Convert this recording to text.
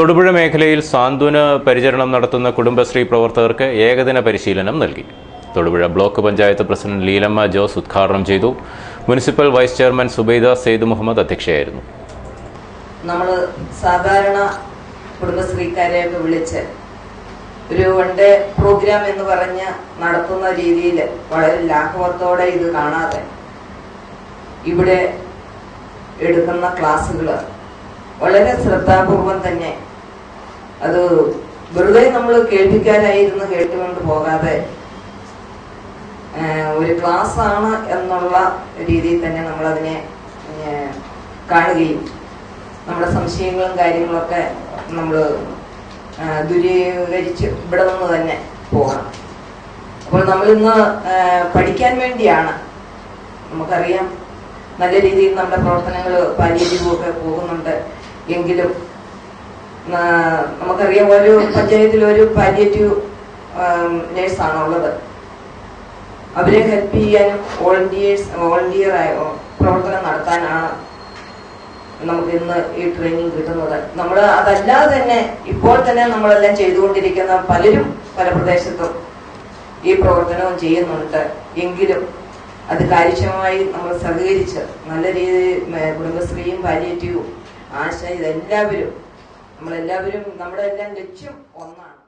തൊടുപുഴ മേഖലയിൽ സാന്ത്വന പരിചരണം നടത്തുന്ന കുടുംബശ്രീ പ്രവർത്തകർക്ക് ഏകദിന പരിശീലനം നൽകി. Thodupuzha block panchayat president Leelamma Jose ഉദ്ഘാടനം ചെയ്തു. Municipal vice chairman Subaida Sayed Muhammad അധ്യക്ഷയായിരുന്നു. നമ്മൾ സാധാരണ കുടുംബശ്രീക്കാരെയൊക്കെ വിളിച്ച് ഒരു വൺ ഡേ പ്രോഗ്രാം എന്ന് പറഞ്ഞ് നടത്തുന്ന രീതിയിൽ വളരെ ലാഘവത്തോടെ ഇത് കാണാതെ ഇവിടെ എടുക്കുന്ന ക്ലാസ്സുകൾ വളരെ ശ്രദ്ധാപൂർവം തന്നെ അത് വെറുതെ നമ്മൾ കേൾപ്പിക്കാനായിരുന്നു കേട്ടുകൊണ്ട് പോകാതെ ഒരു ക്ലാസ് ആണ് എന്നുള്ള രീതിയിൽ തന്നെ നമ്മൾ അതിനെ കാണുകയും നമ്മുടെ സംശയങ്ങളും കാര്യങ്ങളൊക്കെ നമ്മൾ ദുരീകരിച്ച് ഇവിടെ നിന്ന് തന്നെ പോകണം. അപ്പോൾ നമ്മൾ ഇന്ന് പഠിക്കാൻ വേണ്ടിയാണ്. നമുക്കറിയാം നല്ല രീതിയിൽ നമ്മുടെ പ്രവർത്തനങ്ങൾ പാലിയേറ്റീവും ഒക്കെ പോകുന്നുണ്ട്. എങ്കിലും നമുക്കറിയാം ഒരു പഞ്ചായത്തിൽ ഒരു പാലിയേറ്റീവ് നേഴ്സാണ് ഉള്ളത് അവരെ ഹെൽപ്പ് ചെയ്യാൻ വോളണ്ടിയേഴ്സ് വോളണ്ടിയർ പ്രവർത്തനം നടത്താനാണ് നമുക്ക് ഇന്ന് ഈ ട്രെയിനിങ് കിട്ടുന്നത്. നമ്മൾ അതല്ലാതെ തന്നെ ഇപ്പോൾ തന്നെ നമ്മളെല്ലാം ചെയ്തുകൊണ്ടിരിക്കുന്ന പലരും പല പ്രദേശത്തും ഈ പ്രവർത്തനവും ചെയ്യുന്നുണ്ട്. എങ്കിലും അത് കാര്യക്ഷമമായി നമ്മൾ സഹകരിച്ച് നല്ല രീതിയിൽ കുടുംബശ്രീയും പാലിയേറ്റീവും ആശ ഇതെല്ലാവരും നമ്മളെല്ലാവരും നമ്മുടെ എല്ലാം ലക്ഷ്യം ഒന്നാണ്.